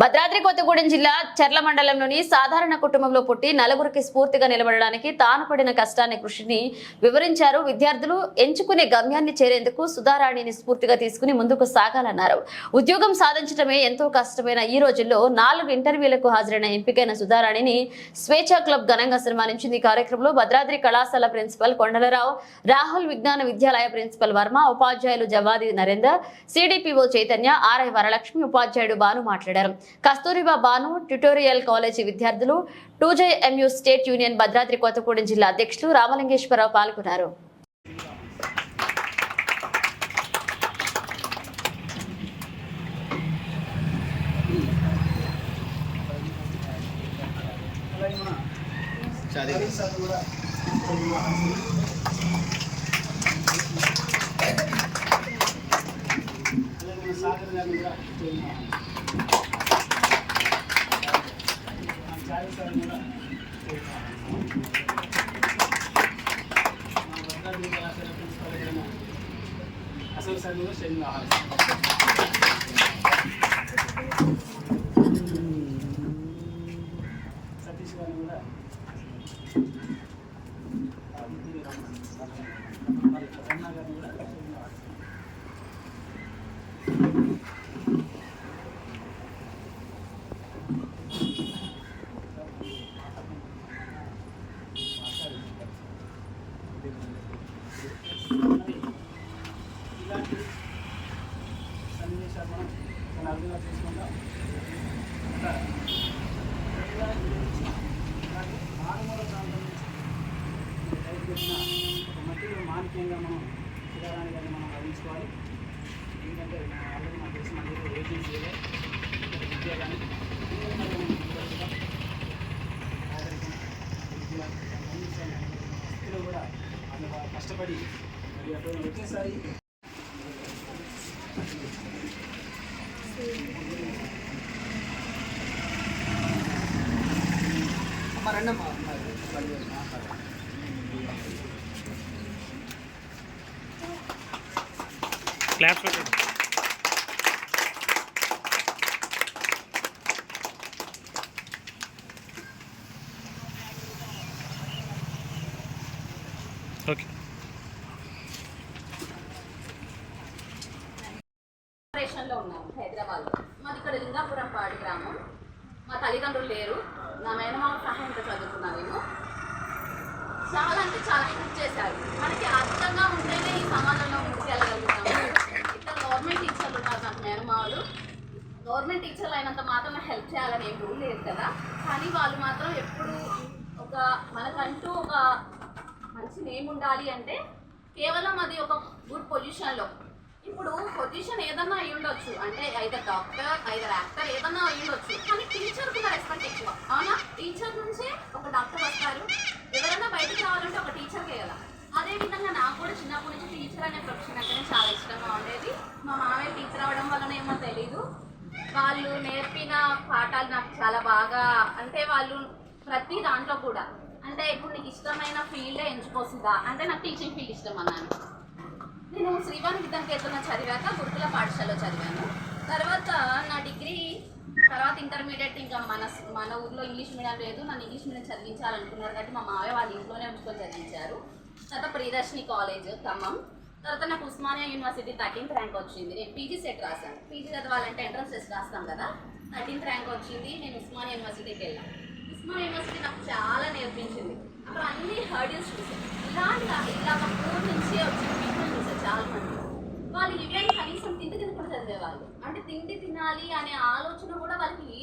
భద్రాద్రి కొత్తగూడెం జిల్లా చర్ల మండలంలోని సాధారణ కుటుంబంలో పుట్టి నలుగురికి స్ఫూర్తిగా నిలబడడానికి తాను పడిన కష్టాన్ని కృషిని వివరించారు. విద్యార్థులు ఎంచుకునే గమ్యాన్ని చేరేందుకు సుధారాణిని స్ఫూర్తిగా తీసుకుని ముందుకు సాగాలన్నారు. ఉద్యోగం సాధించడమే ఎంతో కష్టమైన ఈ రోజుల్లో నాలుగు ఇంటర్వ్యూలకు హాజరైన ఎంపికైన సుధారాణిని స్వేచ్ఛా క్లబ్ ఘనంగా సన్మానించింది ఈ కార్యక్రమంలో భద్రాద్రి కళాశాల ప్రిన్సిపల్ కొండలరావు రాహుల్ విజ్ఞాన విద్యాలయ ప్రిన్సిపల్ వర్మ ఉపాధ్యాయులు జవాది నరేందర్ సిడిపిఓ చైతన్య ఆర్ఐ వరలక్ష్మి ఉపాధ్యాయుడు బాను మాట్లాడారు. కస్తూరిబా బాను ట్యుటోరియల్ కాలేజీ విద్యార్థులు టూజేఎంయు స్టేట్ యూనియన్ భద్రాద్రి కొత్తగూడెం జిల్లా అధ్యక్షులు రామలింగేశ్వరరావు పాల్గొన్నారు. అసలు చదువు శని కావాలి సతీష్ గారిని కూడా మరి రమణ గారిని కూడా శని కావాలి ఇలాంటి సన్నివేశాలు మనం చాలా అర్థంగా చేసుకుంటాం ఒక ప్రజల గురించి మారుమూల ప్రాంతం నుంచి ఒక మట్టిలో మాణిక్యంగా మనం శివరాణి గారిని మనం భావించుకోవాలి ఎందుకంటే ఆల్రెడీ మనకు తెలిసిన ఏజెన్సీలో విద్య కానీ కష్టపడి మరి అటు ఒకేసారి అమ్మ రండమ్మ క్లాప్స్ పెట్టండి తల్లిదండ్రులు లేరు. నా మేనమామ సహాయంతో చదువుకున్నాను నేను చాలా అంటే చాలా హెల్ప్ చేశారు. మనకి అర్థంగా ఉంటేనే ఈ సమాజంలో ముందుకెళ్ళగలుగుతాము ఇక్కడ గవర్నమెంట్ టీచర్లు ఉన్నారు నాకు మేనమావలు గవర్నమెంట్ టీచర్లు అయినంత మాత్రం హెల్ప్ చేయాలని ఏం రూల్ లేదు కదా. కానీ వాళ్ళు మాత్రం ఎప్పుడు ఒక మనకంటూ ఒక మంచి నేమ్ ఉండాలి అంటే కేవలం అది ఒక గుడ్ పొజిషన్లో ఇప్పుడు పొజిషన్ ఏదన్నా అయి ఉండొచ్చు. అంటే ఐదర్ డాక్టర్ ఐదర్ యాక్టర్ ఏదన్నా అయి ఉండొచ్చు. కానీ టీచర్ కూడా రెస్పెక్ట్ ఎక్కువ. అవునా? టీచర్ నుంచే ఒక డాక్టర్ వస్తారు. ఎవరైనా బయటకు రావాలంటే ఒక టీచర్కే కదా. అదే విధంగా నాకు కూడా చిన్నప్పటి నుంచి టీచర్ అనే ప్రొఫెషన్ అంటేనే చాలా ఇష్టంగా ఉండేది. మా మామయ్య టీచర్ అవడం వలన ఏమో తెలీదు. వాళ్ళు నేర్పిన పాఠాలు నాకు చాలా బాగా అంటే వాళ్ళు ప్రతి దాంట్లో కూడా. అంటే ఇప్పుడు నీకు ఇష్టమైన ఫీల్డే ఎంచుకోసిందా అంటే నాకు టీచింగ్ ఫీల్డ్ ఇష్టం అన్నాను. నేను శ్రీవాణి విద్యానికేతన చదివాక గురుకుల పాఠశాలలో చదివాను. తర్వాత నా డిగ్రీ తర్వాత ఇంటర్మీడియట్ ఇంకా మన మన ఊర్లో ఇంగ్లీష్ మీడియం లేదు. నన్ను ఇంగ్లీష్ మీడియం చదివించాలనుకున్నారు కాబట్టి మా మావయ్య వాళ్ళ ఇంట్లోనే ఉంచుకొని చదివించారు. తర్వాత ప్రియదర్శిని కాలేజ్ ఖమ్మం. తర్వాత నాకు ఉస్మానియా యూనివర్సిటీ థర్టీన్త్ ర్యాంక్ వచ్చింది. నేను పీజీ సెట్ రాశాను. పీజీ చదవాలంటే ఎంట్రన్స్ టెస్ట్ రాస్తాం కదా. థర్టీన్త్ ర్యాంక్ వచ్చింది. నేను ఉస్మానియా యూనివర్సిటీకి వెళ్ళాను ఉస్మానియా యూనివర్సిటీ నాకు చాలా నేర్పించింది. అక్కడ అన్ని హర్డిల్స్ చూసాను ఇలాంటి ఇలా ఒక ఊరు నుంచి వచ్చిన పీపుల్ చూసాను చాలా మంది వాళ్ళు ఈవెన్ కనీసం తిండి తినకుండా చదివేవాళ్ళు అంటే తిండి తినాలి అనే ఆలోచన కూడా వాళ్ళకి